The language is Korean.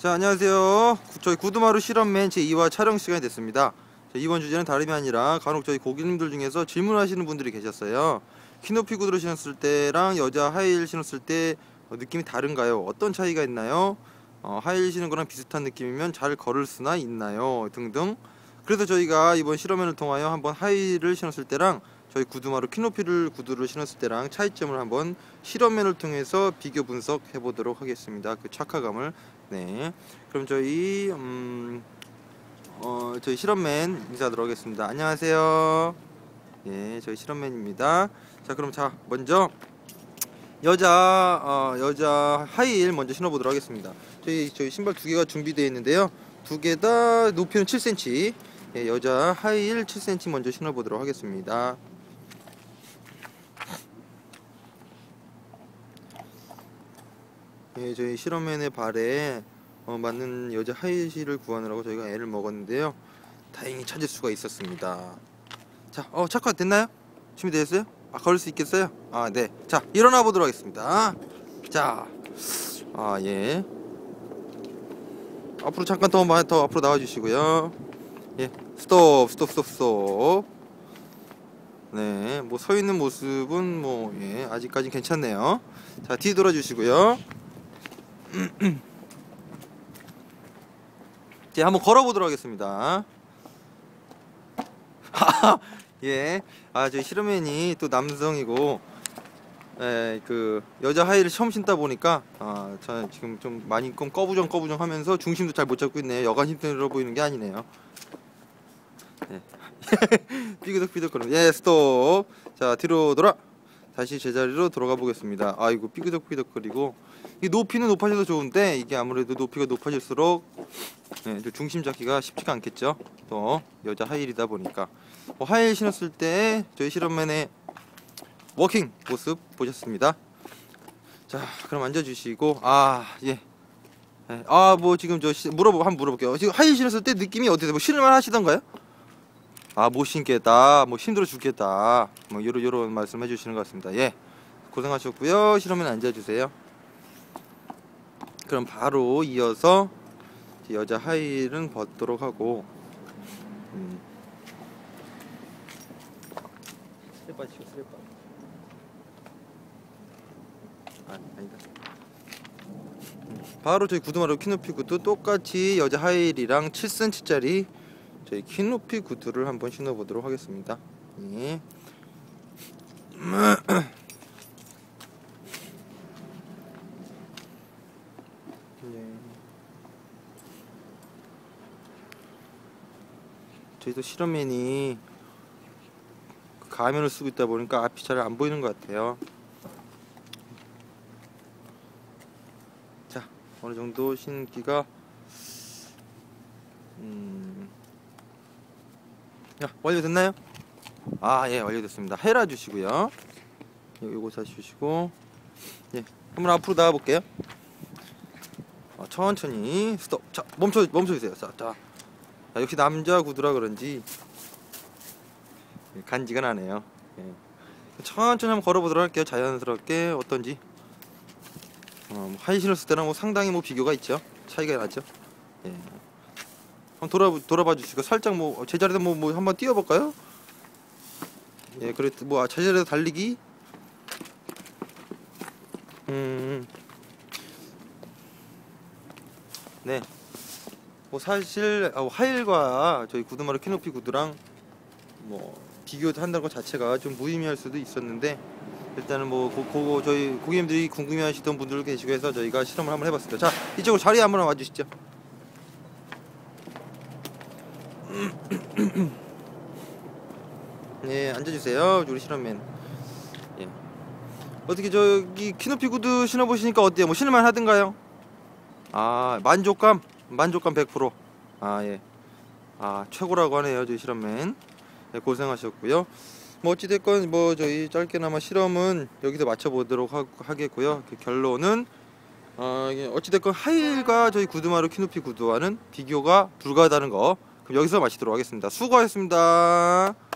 자 안녕하세요 저희 구두마루 실험맨 제2화 촬영 시간이 됐습니다 자, 이번 주제는 다름이 아니라 간혹 저희 고객님들 중에서 질문하시는 분들이 계셨어요 키높이 구두를 신었을 때랑 여자 하이힐 신었을 때 어, 느낌이 다른가요? 어떤 차이가 있나요? 어, 하이힐 신은 거랑 비슷한 느낌이면 잘 걸을 수나 있나요? 등등 그래서 저희가 이번 실험맨을 통하여 한번 하이힐을 신었을 때랑 저희 구두마루 키높이를 구두를 신었을 때랑 차이점을 한번 실험맨을 통해서 비교 분석해 보도록 하겠습니다. 그 착화감을 네. 그럼 저희 음, 어, 저희 실험맨 인사하도록 하겠습니다. 안녕하세요. 예, 저희 실험맨입니다. 자, 그럼 자 먼저 여자 어, 여자 하이힐 먼저 신어보도록 하겠습니다. 저희 저희 신발 두 개가 준비되어 있는데요. 두 개 다 높이는 7cm. 예, 여자 하이힐 7cm 먼저 신어보도록 하겠습니다. 예, 저희 실험맨의 발에 어, 맞는 여자 하이힐을 구하느라고 저희가 애를 먹었는데요. 다행히 찾을 수가 있었습니다. 자, 어, 착화 됐나요? 준비되었어요? 아, 걸을 수 있겠어요? 아, 네. 자, 일어나 보도록 하겠습니다. 자, 아, 예. 앞으로 잠깐 더, 더 앞으로 나와 주시고요. 예, 스톱, 스톱, 스톱, 스톱. 네, 뭐 서 있는 모습은 뭐, 예, 아직까지 괜찮네요. 자, 뒤 돌아 주시고요. 이제 한번 걸어보도록 하겠습니다. 예, 아 저희 실험맨이 또 남성이고, 예, 그 여자 하이를 처음 신다 보니까 아 저는 지금 좀 많이 좀 꺼부정 꺼부정 하면서 중심도 잘 못 잡고 있네요. 여간 힘들어 보이는 게 아니네요. 예. 삐그덕삐덕 거리면 예 스톱. 자 뒤로 돌아. 다시 제자리로 돌아가 보겠습니다. 아이고 삐그덕삐덕거리고 이 높이는 높아져도 좋은데 이게 아무래도 높이가 높아질수록 네, 좀 중심 잡기가 쉽지가 않겠죠. 또 여자 하이힐이다 보니까 뭐 하이힐 신었을 때 저희 실험맨의 워킹 모습 보셨습니다. 자 그럼 앉아주시고 아 예. 아 뭐 지금 저 시- 물어보 한번 물어볼게요. 지금 하이힐 신었을 때 느낌이 어때요? 뭐 신을만 하시던가요? 아 못 신겠다. 뭐 힘들어 죽겠다. 뭐 요런 요런 말씀 해주시는 것 같습니다. 예. 고생하셨고요. 실험엔 앉아주세요. 그럼 바로 이어서 여자 하이힐은 벗도록 하고 음. 스레빠 치고 스레빠 아 아니다. 바로 저희 구두마루 키높이 구두 똑같이 여자 하이힐이랑 7cm짜리 저희 키높이 구두를 한번 신어보도록 하겠습니다. 예. 예. 저희도 실험맨이 그 가면을 쓰고 있다 보니까 앞이 잘 안 보이는 것 같아요. 자, 어느 정도 신기가 음. 야, 완료됐나요? 아, 예, 완료됐습니다. 헤라 주시고요. 요거 다시 주시고. 예, 한번 앞으로 나가 볼게요. 어, 천천히 스톱. 자, 멈춰 멈춰 주세요. 자, 자. 자, 역시 남자 구두라 그런지 예, 간지가 나네요. 예. 천천히 한번 걸어 보도록 할게요. 자연스럽게 어떤지. 어, 뭐 하이 신었을 때랑 뭐 상당히 뭐 비교가 있죠. 차이가 나죠. 예. 한번 돌아 돌아봐 주시고 살짝 뭐 제자리에서 뭐, 뭐 한번 뛰어볼까요? 예, 그래 뭐 아, 제자리에서 달리기. 음. 네. 뭐 사실 아, 하일과 저희 구두마루 키높이 구두랑 뭐 비교한다는 것 자체가 좀 무의미할 수도 있었는데 일단은 뭐 고, 고, 저희 고객님들이 궁금해하시던 분들 계시고 해서 저희가 실험을 한번 해봤습니다. 자 이쪽으로 자리에 한번 와주시죠. 네, 앉아주세요. 우리 실험맨. 예. 어떻게 저기 키높이 구두 신어보시니까 어때요? 뭐 신을만 하던가요? 아, 만족감? 만족감 100%. 아, 예. 아, 최고라고 하네요. 저희 실험맨. 네, 고생하셨고요. 뭐 어찌됐건 뭐 저희 짧게나마 실험은 여기서 마쳐보도록 하, 하겠고요. 그 결론은 어, 어찌됐건 하이힐과 저희 구두마루 키높이 구두와는 비교가 불가하다는 거 그럼 여기서 마치도록 하겠습니다. 수고하셨습니다.